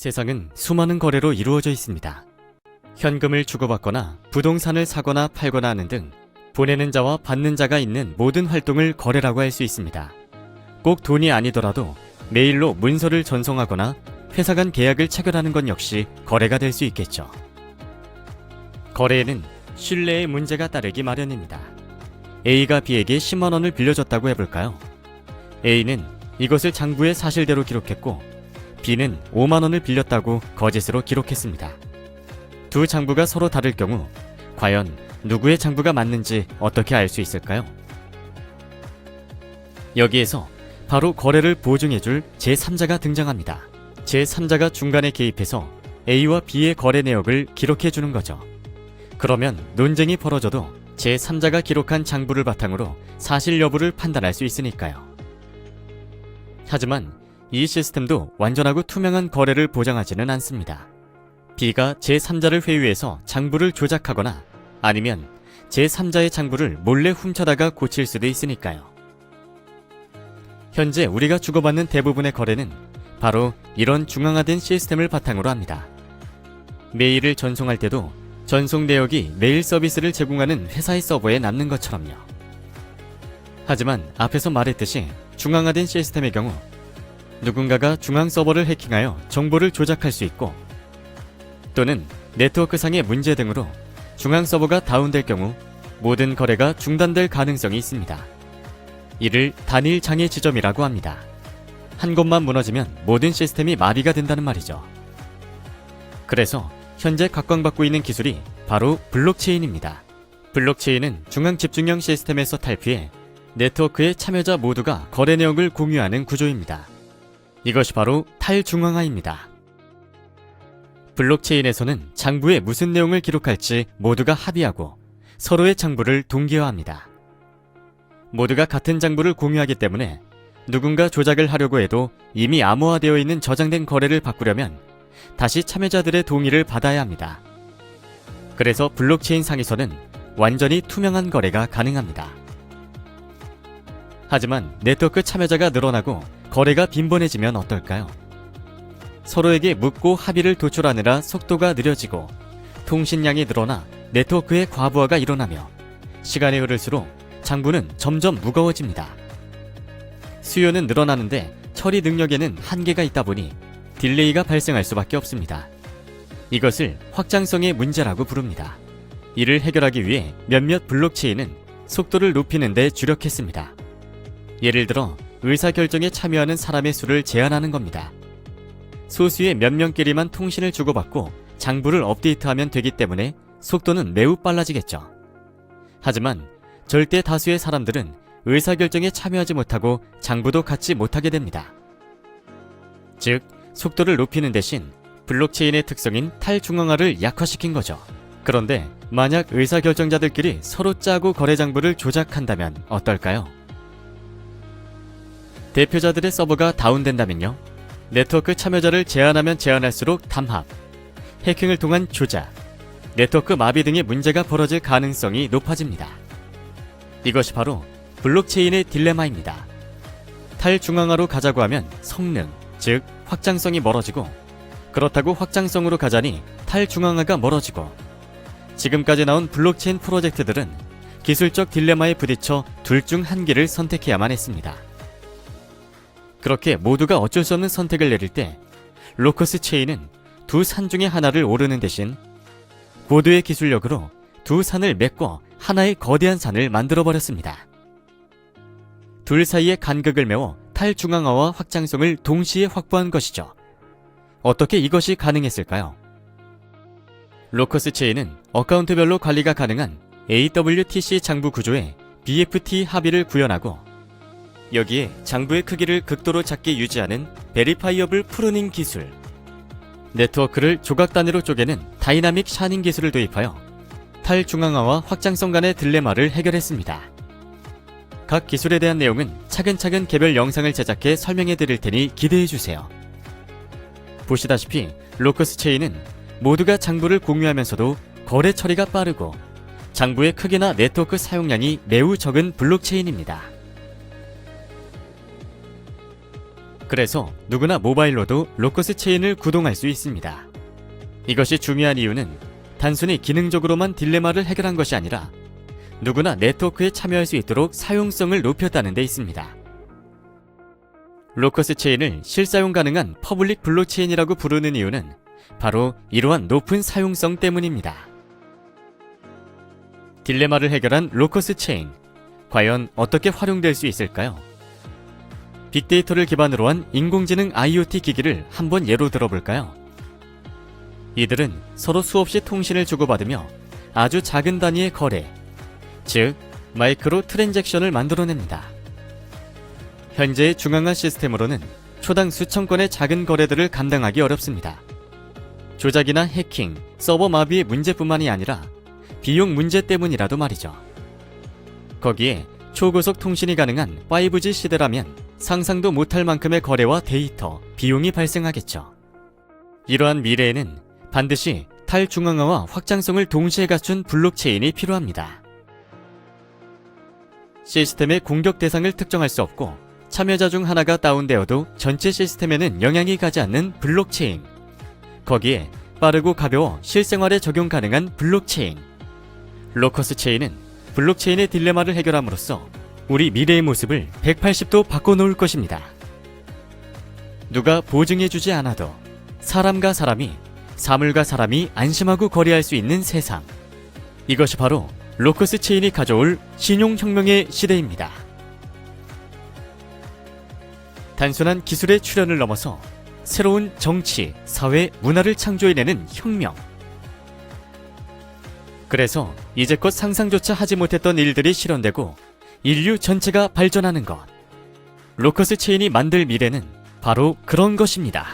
세상은 수많은 거래로 이루어져 있습니다. 현금을 주고받거나 부동산을 사거나 팔거나 하는 등 보내는 자와 받는 자가 있는 모든 활동을 거래라고 할 수 있습니다. 꼭 돈이 아니더라도 메일로 문서를 전송하거나 회사 간 계약을 체결하는 건 역시 거래가 될 수 있겠죠. 거래에는 신뢰의 문제가 따르기 마련입니다. A가 B에게 10만 원을 빌려줬다고 해볼까요? A는 이것을 장부에 사실대로 기록했고 B는 5만 원을 빌렸다고 거짓으로 기록했습니다. 두 장부가 서로 다를 경우 과연 누구의 장부가 맞는지 어떻게 알 수 있을까요? 여기에서 바로 거래를 보증해줄 제3자가 등장합니다. 제3자가 중간에 개입해서 A와 B의 거래 내역을 기록해주는 거죠. 그러면 논쟁이 벌어져도 제3자가 기록한 장부를 바탕으로 사실 여부를 판단할 수 있으니까요. 하지만 이 시스템도 완전하고 투명한 거래를 보장하지는 않습니다. B가 제3자를 회유해서 장부를 조작하거나 아니면 제3자의 장부를 몰래 훔쳐다가 고칠 수도 있으니까요. 현재 우리가 주고받는 대부분의 거래는 바로 이런 중앙화된 시스템을 바탕으로 합니다. 메일을 전송할 때도 전송 내역이 메일 서비스를 제공하는 회사의 서버에 남는 것처럼요. 하지만 앞에서 말했듯이 중앙화된 시스템의 경우 누군가가 중앙 서버를 해킹하여 정보를 조작할 수 있고 또는 네트워크상의 문제 등으로 중앙 서버가 다운될 경우 모든 거래가 중단될 가능성이 있습니다. 이를 단일 장애 지점이라고 합니다. 한 곳만 무너지면 모든 시스템이 마비가 된다는 말이죠. 그래서 현재 각광받고 있는 기술이 바로 블록체인입니다. 블록체인은 중앙 집중형 시스템에서 탈피해 네트워크의 참여자 모두가 거래 내역을 공유하는 구조입니다. 이것이 바로 탈중앙화입니다. 블록체인에서는 장부에 무슨 내용을 기록할지 모두가 합의하고 서로의 장부를 동기화합니다. 모두가 같은 장부를 공유하기 때문에 누군가 조작을 하려고 해도 이미 암호화되어 있는 저장된 거래를 바꾸려면 다시 참여자들의 동의를 받아야 합니다. 그래서 블록체인 상에서는 완전히 투명한 거래가 가능합니다. 하지만 네트워크 참여자가 늘어나고 거래가 빈번해지면 어떨까요? 서로에게 묻고 합의를 도출하느라 속도가 느려지고 통신량이 늘어나 네트워크의 과부하가 일어나며 시간이 흐를수록 장부는 점점 무거워집니다. 수요는 늘어나는데 처리 능력에는 한계가 있다 보니 딜레이가 발생할 수밖에 없습니다. 이것을 확장성의 문제라고 부릅니다. 이를 해결하기 위해 몇몇 블록체인은 속도를 높이는 데 주력했습니다. 예를 들어 의사결정에 참여하는 사람의 수를 제한하는 겁니다. 소수의 몇 명끼리만 통신을 주고받고 장부를 업데이트하면 되기 때문에 속도는 매우 빨라지겠죠. 하지만 절대 다수의 사람들은 의사결정에 참여하지 못하고 장부도 갖지 못하게 됩니다. 즉, 속도를 높이는 대신 블록체인의 특성인 탈중앙화를 약화시킨 거죠. 그런데 만약 의사결정자들끼리 서로 짜고 거래 장부를 조작한다면 어떨까요? 대표자들의 서버가 다운된다면요? 네트워크 참여자를 제한하면 제한할수록 담합, 해킹을 통한 조작, 네트워크 마비 등의 문제가 벌어질 가능성이 높아집니다. 이것이 바로 블록체인의 딜레마입니다. 탈중앙화로 가자고 하면 성능, 즉 확장성이 멀어지고 그렇다고 확장성으로 가자니 탈중앙화가 멀어지고 지금까지 나온 블록체인 프로젝트들은 기술적 딜레마에 부딪혀 둘 중 한 개를 선택해야만 했습니다. 그렇게 모두가 어쩔 수 없는 선택을 내릴 때 로커스 체인은 두 산 중에 하나를 오르는 대신 고도의 기술력으로 두 산을 메꿔 하나의 거대한 산을 만들어 버렸습니다. 둘 사이의 간극을 메워 탈중앙화와 확장성을 동시에 확보한 것이죠. 어떻게 이것이 가능했을까요? 로커스 체인은 어카운트별로 관리가 가능한 AWTC 장부 구조에 BFT 합의를 구현하고 여기에 장부의 크기를 극도로 작게 유지하는 베리파이어블 프루닝 기술, 네트워크를 조각 단위로 쪼개는 다이나믹 샤닝 기술을 도입하여 탈중앙화와 확장성 간의 딜레마를 해결했습니다. 각 기술에 대한 내용은 차근차근 개별 영상을 제작해 설명해 드릴 테니 기대해 주세요. 보시다시피 로커스 체인은 모두가 장부를 공유하면서도 거래 처리가 빠르고 장부의 크기나 네트워크 사용량이 매우 적은 블록체인입니다. 그래서 누구나 모바일로도 로커스 체인을 구동할 수 있습니다. 이것이 중요한 이유는 단순히 기능적으로만 딜레마를 해결한 것이 아니라 누구나 네트워크에 참여할 수 있도록 사용성을 높였다는 데 있습니다. 로커스 체인을 실사용 가능한 퍼블릭 블록체인이라고 부르는 이유는 바로 이러한 높은 사용성 때문입니다. 딜레마를 해결한 로커스 체인. 과연 어떻게 활용될 수 있을까요? 빅데이터를 기반으로 한 인공지능 IoT 기기를 한번 예로 들어볼까요? 이들은 서로 수없이 통신을 주고받으며 아주 작은 단위의 거래, 즉, 마이크로 트랜잭션을 만들어냅니다. 현재의 중앙화 시스템으로는 초당 수천 건의 작은 거래들을 감당하기 어렵습니다. 조작이나 해킹, 서버 마비의 문제뿐만이 아니라 비용 문제 때문이라도 말이죠. 거기에 초고속 통신이 가능한 5G 시대라면 상상도 못할 만큼의 거래와 데이터, 비용이 발생하겠죠. 이러한 미래에는 반드시 탈중앙화와 확장성을 동시에 갖춘 블록체인이 필요합니다. 시스템의 공격 대상을 특정할 수 없고 참여자 중 하나가 다운되어도 전체 시스템에는 영향이 가지 않는 블록체인. 거기에 빠르고 가벼워 실생활에 적용 가능한 블록체인. 로커스 체인은 블록체인의 딜레마를 해결함으로써 우리 미래의 모습을 180도 바꿔놓을 것입니다. 누가 보증해주지 않아도 사람과 사람이, 사물과 사람이 안심하고 거래할 수 있는 세상. 이것이 바로 로커스 체인이 가져올 신용혁명의 시대입니다. 단순한 기술의 출현을 넘어서 새로운 정치, 사회, 문화를 창조해내는 혁명. 그래서 이제껏 상상조차 하지 못했던 일들이 실현되고 인류 전체가 발전하는 것. 로커스 체인이 만들 미래는 바로 그런 것입니다.